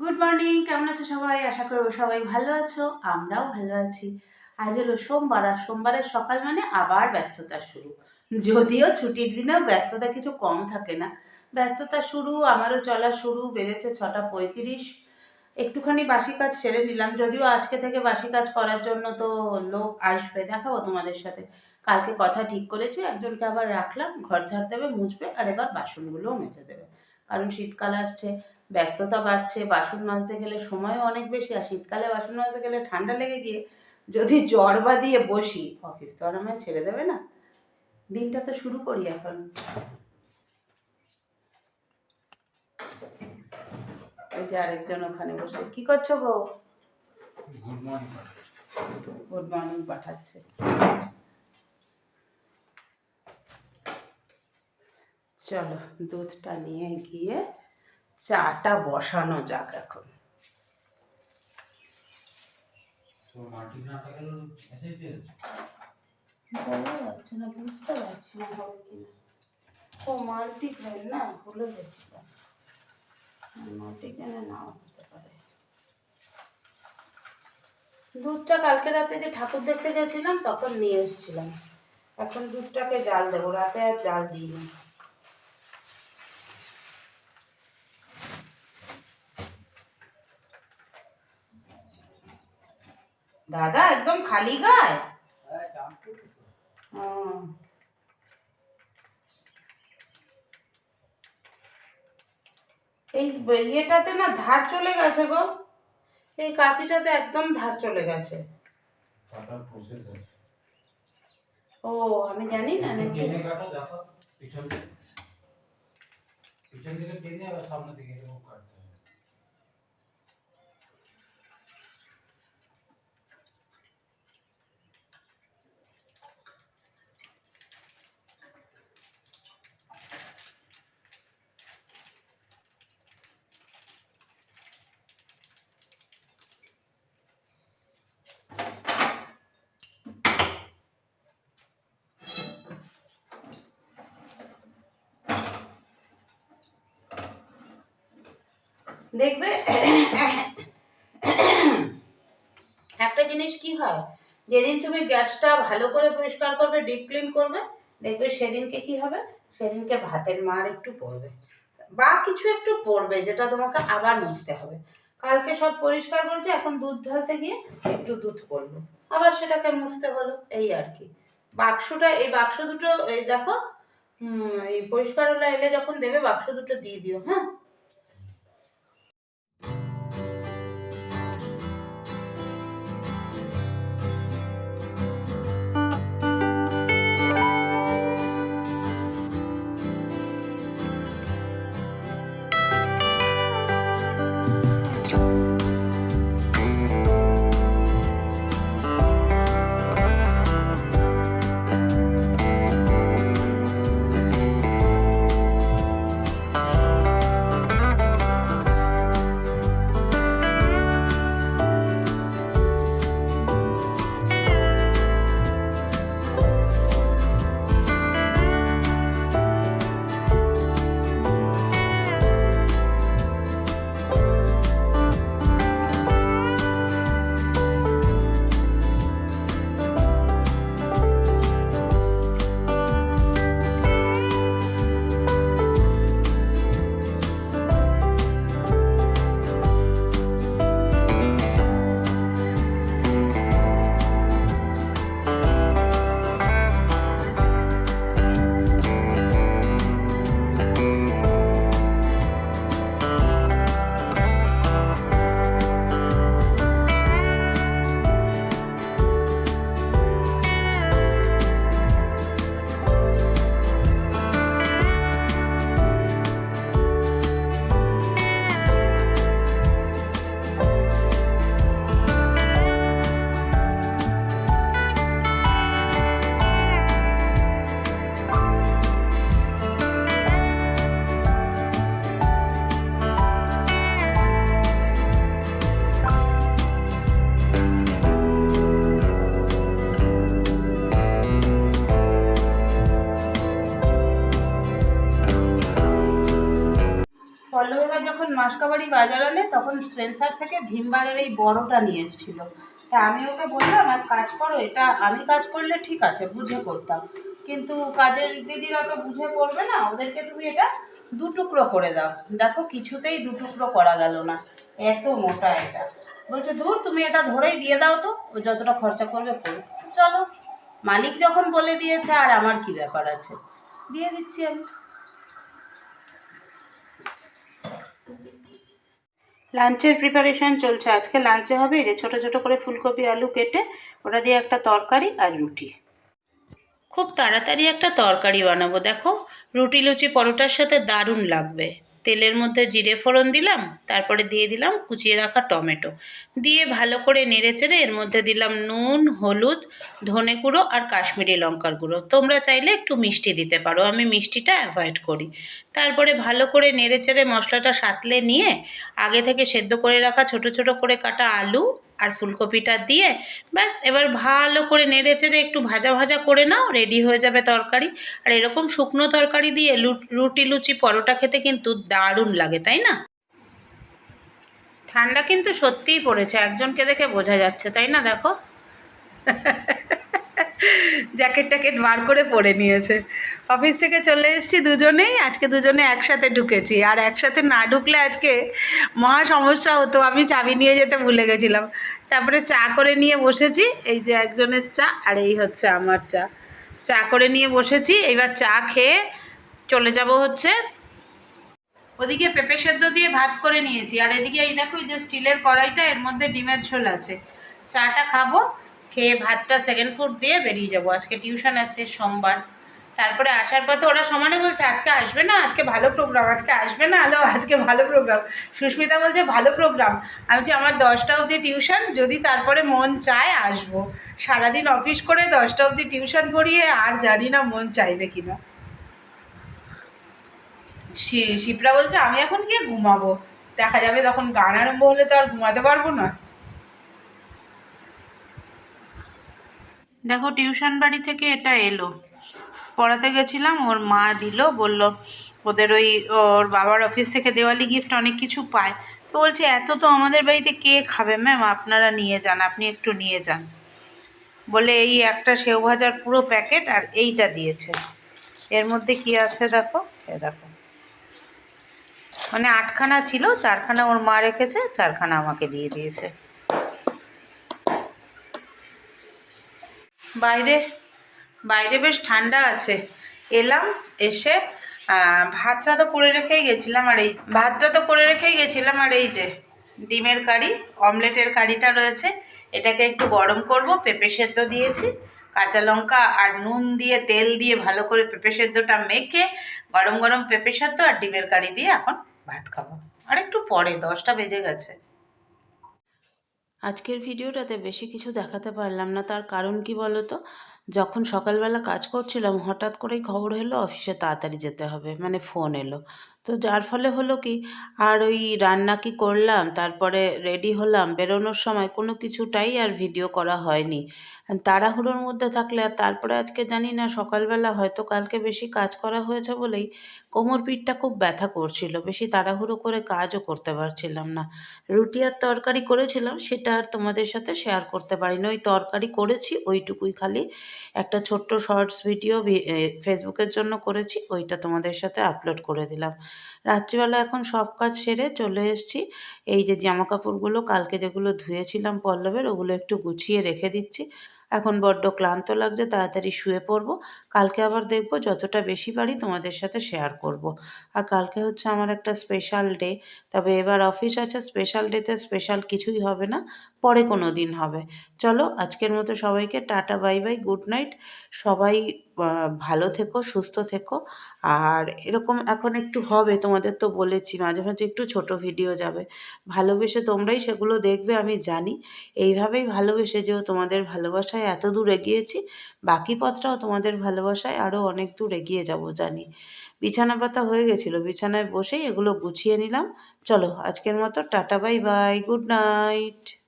Good morning কেমন আছো সবাই? আশা করব সবাই ভালো আছো, আমরাও ভালো আছি। আজ হলো সোমবার, আর সোমবারের সকাল মানে আবার ব্যস্ততা শুরু। যদিও ছুটির দিনেও ব্যস্ততা কিছু কম থাকে না। ব্যস্ততা শুরু, আমারও চলা শুরু বেড়েছে ছটা পঁয়ত্রিশ। একটুখানি বাসি কাজ সেরে নিলাম। যদিও আজকে থেকে বাসি কাজ করার জন্য তো লোক আসবে, দেখাবো তোমাদের সাথে। কালকে কথা ঠিক করেছি, একজনকে আবার রাখলাম, ঘর ঝাড় দেবে, মুছবে, আর এবার বাসনগুলোও মেজে দেবে। কারণ শীতকাল আসছে ব্যস্ততা বাড়ছে বাসন মাজতে গেলে সময়ও অনেক বেশি আর শীতকালে বাসন মাজতে গেলে ঠান্ডা লেগে গিয়ে যদি জ্বর বা দিয়ে বসি অফিস তো আর আমায় ছেড়ে দেবে না। দিনটা তো শুরু করি এখন। ওই যে আরেকজন ওখানে বসে কি করছ গো গুড মর্নিং গুড মর্নিং পাঠাচ্ছে। চলো দুধটা নিয়ে গিয়ে চাটা বসানো যাক এখন। না বলা যাচ্ছে না বুঝতে পারছি না হবে কিনা ও মাল্টিগ্রেন না ভুলে গেছিলাম মাল্টিগ্রেনে নাও হতে পারে। দুধটা কালকে রাতে যে ঠাকুর দেখতে গেছিলাম তখন নিয়ে এসেছিলাম। এখন দুধটাকে জাল দেবো রাতে আর জাল দিইনি। দাদা একদম খালি গায়ে। এই ইয়েটাতে না ধার চলে গেছে গো। এই কাঁচিটাতে একদম ধার চলে গেছে। ও আমি জানি না নাকি। পিছন থেকে। টেনে আবার সামনে থেকে এরকম দেখবে? একটা জিনিস কি হয়? যেদিন তুমি গ্যাসটা ভালো করে পরিষ্কার করবে ডিপ ক্লিন করবে, দেখবে সেদিনকে কি হবে? সেদিনকে ভাতের মার একটু পড়বে। বা কিছু একটু পড়বে, যেটা তোমাকে আবার মুছতে হবে। কালকে সব পরিষ্কার করেছে, এখন দুধ ঢালতে গিয়ে একটু দুধ পড়ল। আবার সেটাকে মুছতে হলো, এই আর কি। বাক্সটা, এই বাক্স দুটো, এই দেখো এই পরিষ্কার হলে এলে যখন দেবে, বাক্স দুটো দিয়ে দিও হ্যাঁ? মাসকাবাড়ি বাজার আনে, তখন স্পেন্সার থেকে ভীমবারের এই বড়টা নিয়ে এসেছিল। তা আমি ওকে বললাম, আর কাজ করো, এটা আমি কাজ করলে ঠিক আছে, বুঝে করতাম। কিন্তু কাজের দিদিরা তো বুঝে করবে না, ওদেরকে তুমি এটা দু টুকরো করে দাও। দেখো, কিছুতেই দু টুকরো করা গেল না। এত মোটা এটা। বলছে দূর তুমি এটা ধরেই দিয়ে দাও তো, ও যতটা খরচা করবে করুক। চলো। মালিক যখন বলে দিয়েছে, আর আমার কি ব্যাপার আছে? দিয়ে দিচ্ছি আমি। লাঞ্চের প্রিপারেশান চলছে। আজকে লাঞ্চে হবে যে ছোটো ছোটো করে ফুলকপি, আলু কেটে ওটা দিয়ে একটা তরকারি আর রুটি। খুব তাড়াতাড়ি একটা তরকারি বানাবো। দেখো রুটি, লুচি, পরোটার সাথে দারুণ লাগবে। তেলের মধ্যে জিরে ফোড়ন দিলাম, তারপরে দিয়ে দিলাম কুচিয়ে রাখা টমেটো। দিয়ে ভালো করে নেড়ে চেড়ে এর মধ্যে দিলাম নুন, হলুদ, ধনে গুঁড়ো আর কাশ্মীরি লঙ্কার গুঁড়ো। তোমরা চাইলে একটু মিষ্টি দিতে পারো, আমি মিষ্টিটা অ্যাভয়েড করি। তারপরে ভালো করে নেড়ে চেড়ে মশলাটা সাতলে নিয়ে আগে থেকে সেদ্ধ করে রাখা ছোট ছোট করে কাটা আলু আর ফুলকপিটা দিয়ে ব্যাস, এবার ভালো করে নেড়ে চেড়ে একটু ভাজা ভাজা করে নাও রেডি হয়ে যাবে তরকারি। আর এরকম শুকনো তরকারি দিয়ে রুটি, লুচি, পরোটা খেতে কিন্তু দারুণ লাগে, তাই না? ঠান্ডা কিন্তু সত্যিই পড়েছে, একজনকে দেখে বোঝা যাচ্ছে, তাই না, দেখো? জ্যাকেট ট্যাকেট বার করে পরে নিয়েছে। অফিস থেকে চলে এসেছি দুজনেই, আজকে দুজনে একসাথে ঢুকেছি। আর একসাথে না ঢুকলে আজকে মহা সমস্যা হতো, আমি চাবি নিয়ে যেতে ভুলে গেছিলাম। তারপরে চা করে নিয়ে বসেছি, এই যে একজনের চা আর এই হচ্ছে আমার চা। চা করে নিয়ে বসেছি, এবার চা খেয়ে চলে যাব হচ্ছে ওদিকে পেঁপে সেদ্ধ দিয়ে ভাত করে নিয়েছি। আর এদিকে এই দেখো, এই যে স্টিলের কড়াইটা, এর মধ্যে ডিমের ঝোল আছে। চাটা খাব খেয়ে ভাতটা সেকেন্ড ফুড দিয়ে বেরিয়ে যাব। আজকে টিউশন আছে, সোমবার। তারপরে আসার পথে ওরা সমানে বলছে, আজকে আসবে না, আজকে ভালো প্রোগ্রাম আজকে আসবে না, আলো, আজকে ভালো প্রোগ্রাম সুস্মিতা বলছে, ভালো প্রোগ্রাম আমি বলছি, আমার দশটা অবধি টিউশন যদি তারপরে মন চায় আসব। সারাদিন অফিস করে দশটা অবধি টিউশন পড়িয়ে আর জানি না মন চাইবে কিনা। শিপ্রা বলছে, আমি এখন গিয়ে ঘুমাবো। দেখা যাবে তখন গান আরম্ভ হলে তো আর ঘুমাতে পারব না। দেখো, টিউশন বাড়ি থেকে এটা এলো। পড়াতে গেছিলাম, ওর মা দিল, বলল, ওদের ওই, ওর বাবার অফিস থেকে দেওয়ালি গিফট অনেক কিছু পায়। তো বলছে, এত তো আমাদের বাড়িতে কে খাবে ম্যাম আপনারা নিয়ে যান, আপনি একটু নিয়ে যান। বলে, এই একটা সেও ভাজার পুরো প্যাকেট আর এইটা দিয়েছে। এর মধ্যে কি আছে দেখো? এ দেখো। মানে আটখানা ছিল, চারখানা ওর মা রেখেছে, চারখানা আমাকে দিয়ে দিয়েছে। বাইরে বাইরে বেশ ঠান্ডা আছে। এলাম, এসে ভাতটা তো করে রেখেই গেছিলাম আর এই, ভাতটা তো করে রেখেই গেছিলাম আর এই যে, ডিমের কারি, অমলেটের কারিটা রয়েছে। এটাকে একটু গরম করব, পেঁপে সেদ্ধ দিয়েছি। কাঁচা লঙ্কা আর নুন দিয়ে, তেল দিয়ে ভালো করে পেঁপে সেদ্ধটা মেখে, গরম গরম পেঁপে সেদ্ধ আর ডিমের কারি দিয়ে এখন ভাত খাব। আর একটু পরে, দশটা বেজে গেছে। আজকের ভিডিওটাতে বেশি কিছু দেখাতে পারলাম না। তার কারণ কি বলো তো যখন সকালবেলা কাজ করছিলাম, হঠাৎ করেই খবর এলো, অফিসে তাড়াতাড়ি যেতে হবে মানে ফোন এলো। তো যার ফলে হলো কি, আর ওই রান্না কি করলাম, তারপরে রেডি হলাম, বেরোনোর সময় কোনো কিছুটাই আর ভিডিও করা হয়নি। তাড়াহুড়োর মধ্যে থাকলে আর তারপরে আজকে জানি না, সকালবেলা হয়তো কালকে বেশি কাজ করা হয়েছে বলেই কোমর পিঠটা খুব ব্যথা করছিল, বেশি তাড়াহুড়ো করে কাজও করতে পারছিলাম না। রুটি আর তরকারি করেছিলাম, সেটা আর তোমাদের সাথে শেয়ার করতে পারিনি। ওই তরকারি করেছি, ওইটুকুই খালি। একটা ছোট্ট শর্টস ভিডিও ফেসবুকের জন্য করেছি, ওইটা তোমাদের সাথে আপলোড করে দিলাম। রাত্রিবেলা এখন সব কাজ সেরে চলে এসেছি। এই যে জামা কাপড়গুলো কালকে যেগুলো ধুয়েছিলাম পল্লবের, ওগুলো একটু গুছিয়ে রেখে দিচ্ছি। এখন বড্ড ক্লান্ত লাগছে, তাড়াতাড়ি শুয়ে পড়ব। কালকে আবার দেখব যতটা বেশি পারি তোমাদের সাথে শেয়ার করব। আর কালকে হচ্ছে আমার একটা স্পেশাল ডে তবে এবার অফিস আছে স্পেশাল ডেতে স্পেশাল কিছুই হবে না, পরে কোনো দিন হবে। চলো, আজকের মতো সবাইকে tata bye bye good night সবাই ভালো থেকো, সুস্থ থেকো। আর এরকম এখন একটু হবে, তোমাদের তো বলেছি, মাঝে মাঝে একটু ছোট ভিডিও যাবে। ভালোবেসে তোমরাই সেগুলো দেখবে, আমি জানি। এইভাবেই ভালোবেসে যেও তোমাদের ভালোবাসায় এত দূর এগিয়েছি, বাকি পথটাও তোমাদের ভালোবাসায় আরও অনেক দূর এগিয়ে যাব, জানি। বিছানা পাতা হয়ে গেছিল, বিছানায় বসেই এগুলো গুছিয়ে নিলাম। চলো, আজকের মতো tata, bye bye, good night.